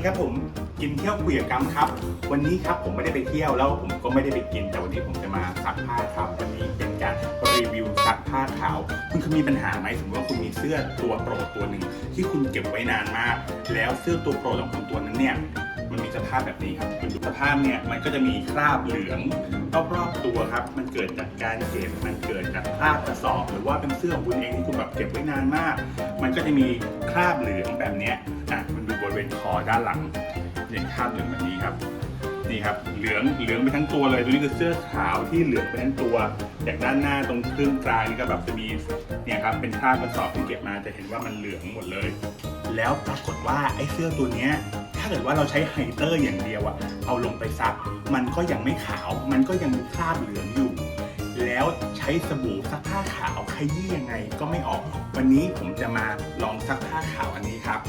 ดีครับผมกินเที่ยวคุยกับกัมครับ วันนี้ครับผมไม่ได้ไปเที่ยวแล้วผมก็ไม่ได้ไปกิน แต่วันนี้ผมจะมาซักผ้าครับวันนี้เป็นการรีวิวซักผ้าขาว คุณเคยมีปัญหาไหมสมมติว่าคุณมีเสื้อตัวโปรดตัวหนึ่งที่คุณเก็บไว้นานมาก แล้วเสื้อตัวโปรดของคุณตัวนั้นเนี่ยมันมีสภาพแบบนี้ครับคุณดูสภาพเนี่ยมันก็จะมีคราบเหลืองรอบๆตัวครับ มันเกิดจากการเก็บ มันเกิดจากคราบกระสอบ หรือว่าเป็นเสื้อของคุณเองที่คุณแบบเก็บไว้นานมาก มันก็จะมีคราบเหลืองแบบเนี้ยอะมันดู ริเวณคอด้านหลังเนี่ยคาบเหลืองแบบนี้ครับนี่ครับเหลืองเหลืองไปทั้งตัวเลยตัวนี้คือเสื้อขาวที่เหลืองไปทั้งตัวจากด้านหน้าตรงครึ่งกลางนี่ก็แบบจะมีเนี่ยครับเป็นคราบกระสอบที่เก็บมาจะเห็นว่ามันเหลืองหมดเลย แล้วปรากฏว่าไอ้เสื้อตัวเนี้ยถ้าเกิดว่าเราใช้ไฮเตอร์อย่างเดียวอะเอาลงไปซัก มันก็ยังไม่ขาว มันก็ยังมีคราบเหลืองอยู่ แล้วใช้สบู่ซักผ้าขาวขยี้ยังไงก็ไม่ออก วันนี้ผมจะมาลองซักผ้าขาวอันนี้ครับ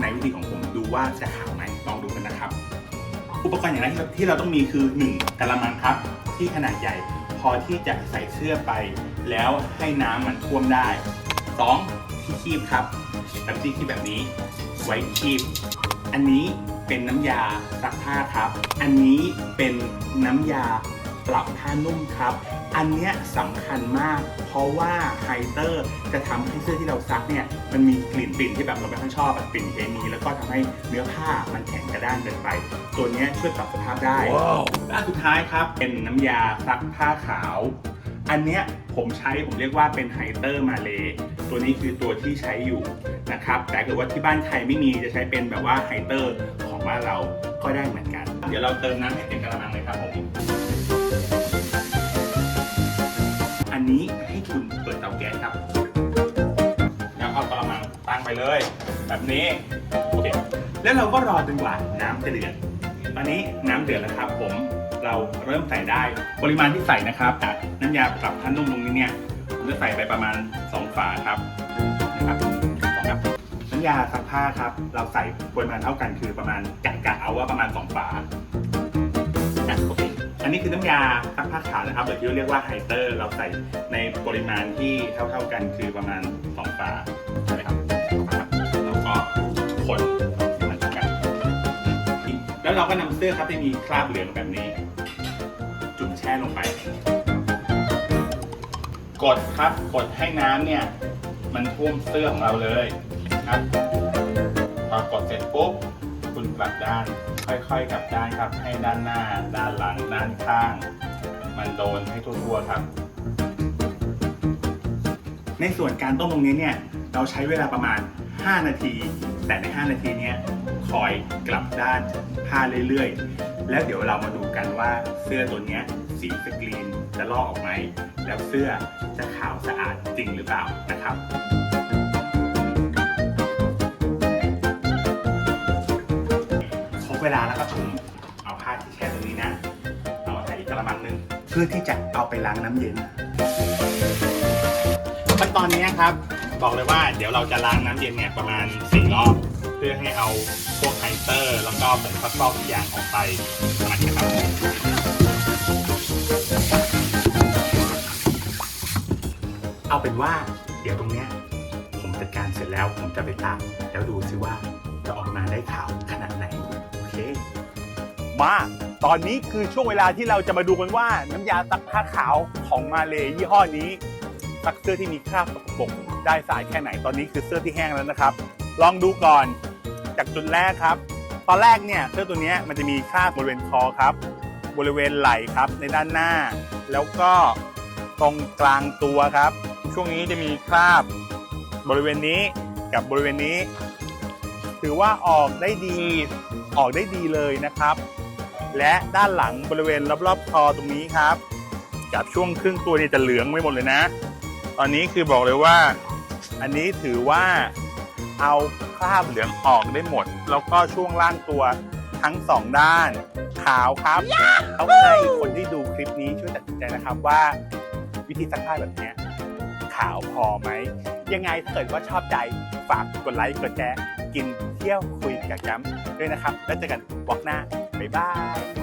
ในวิธีของผมดูว่าจะขาวไหมลองดูกันนะครับ อุปกรณ์อย่างแรกที่เราต้องมีคือ 1กะละมังครับที่ขนาดใหญ่ พอที่จะใส่เสื้อไป แล้วให้น้ำมันท่วมได้ 2. ที่คีบครับแบบที่คีบแบบนี้ ไว้คีบ อันนี้เป็นน้ำยาซักผ้าครับ อันนี้เป็นน้ำยา ปรับผ้านุ่มครับ อันเนี้ยสำคัญมาก เพราะว่าไฮเตอร์จะทำให้เสื้อที่เราซักเนี่ยมันมีกลิ่นกลิ่นที่แบบเราไม่ค่อยชอบแบบกลิ่นเคมีแล้วก็ทำให้เนื้อผ้ามันแข็งกระด้างเกินไป ตัวเนี้ยช่วยปรับสภาพได้และอันสุดท้ายครับเป็นน้ำยาซักผ้าขาว อันเนี้ยผมใช้ผมเรียกว่าเป็นไฮเตอร์มาเลตัวนี้คือตัวที่ใช้อยู่นะครับแต่ถ้าเกิดว่าที่บ้านใครไม่มีจะใช้เป็นแบบว่าไฮเตอร์ของบ้านเราก็ได้เหมือนกัน เดี๋ยวเราเติมน้ำให้เต็มกระมังเลยครับผม เลย แบบนี้โอเคแล้วเราก็รอจนกว่าน้ำจะเดือดตอนนี้น้ำเดือดแล้วครับ ผมเราเริ่มใส่ได้ปริมาณที่ใส่นะครับจากน้ำยาปรับผ้านุ่มตรงนี้เนี่ยผมจะใส่ไปประมาณ 2 ฝาครับนะครับสองครับน้ำยาซักผ้าครับ เราใส่ปริมาณเท่ากันคือประมาณกะกะเอาว่าประมาณ 2 ฝาโอเคอันนี้คือน้ำยาซักผ้าขาวนะครับหรือที่เรียกว่าไฮเตอร์ เราใส่ในปริมาณที่เท่าๆกันคือประมาณ 2 ฝาใช่ไหมครับ คนให้มันเท่ากันแล้วเราก็นำเสื้อครับที่มีคราบเหลืองแบบนี้ จุ่มแช่ลงไป กดครับกดให้น้ำเนี่ย มันท่วมเสื้อของเราเลยครับพอกดเสร็จปุ๊บคุณกลับด้าน ค่อยๆกลับด้านครับ ให้ด้านหน้า ด้านหลัง ด้านข้าง มันโดนให้ทั่วๆครับ ในส่วนการต้มตรงนี้เนี่ย เราใช้เวลาประมาณ 5 นาที แต่ใน 5 นาทีนี้คอยกลับด้านผ้าเรื่อยๆ แล้วเดี๋ยวเรามาดูกันว่าเสื้อตัวนี้สีสกรีนจะลอกออกไหม แล้วเสื้อจะขาวสะอาดจริงหรือเปล่านะครับครบเวลาแล้วครับผมเอาผ้าที่แช่ตรงนี้นะ เอาใส่อีกระมังนึง เพื่อที่จะเอาไปล้างน้ำเย็นขั้นตอนนี้ครับ บอกเลยว่าเดี๋ยวเราจะล้างน้ำเย็นเนี่ยประมาณ4รอบเพื่อให้เอาพวกไฮเตอร์ แล้วก็ผงซักฟอกทุกอย่างออกไปนะครับเอาเป็นว่าเดี๋ยวตรงเนี้ยผมจัดการเสร็จแล้วผมจะไปตากแล้วดูซิว่าจะออกมาได้ขาวขนาดไหนโอเค มาตอนนี้คือช่วงเวลาที่เราจะมาดูกันว่าน้ำยาซักผ้าขาวของมาเลยยี่ห้อนี้ ซักเสื้อที่มีคราบสกปรกได้สายแค่ไหนตอนนี้คือเสื้อที่แห้งแล้วนะครับ ลองดูก่อนจากจุดแรกครับ ตอนแรกเนี่ยเสื้อตัวนี้มันจะมีคราบบริเวณคอครับ บริเวณไหล่ครับในด้านหน้า แล้วก็ตรงกลางตัวครับ ช่วงนี้จะมีคราบบริเวณนี้กับบริเวณนี้ ถือว่าออกได้ดีออกได้ดีเลยนะครับ และด้านหลังบริเวณรอบๆคอตรงนี้ครับ กับช่วงครึ่งตัวนี่จะเหลืองไม่หมดเลยนะ ตอนนี้คือบอกเลยว่า อันนี้ถือว่าเอาคราบเหลืองออกได้หมด แล้วก็ช่วงล่างตัวทั้งสองด้าน ขาวครับต้องให้คนที่ดูคลิปนี้ช่วยตัดสินใจนะครับว่า วิธีซักผ้าแบบนี้ขาวพอไหม ยังไงถ้าเกิดว่าชอบใจฝากกดไลค์กดแชร์กินเที่ยวคุยกับแจมด้วยนะครับ แล้วเจอกันวอกหน้า บ๊ายบาย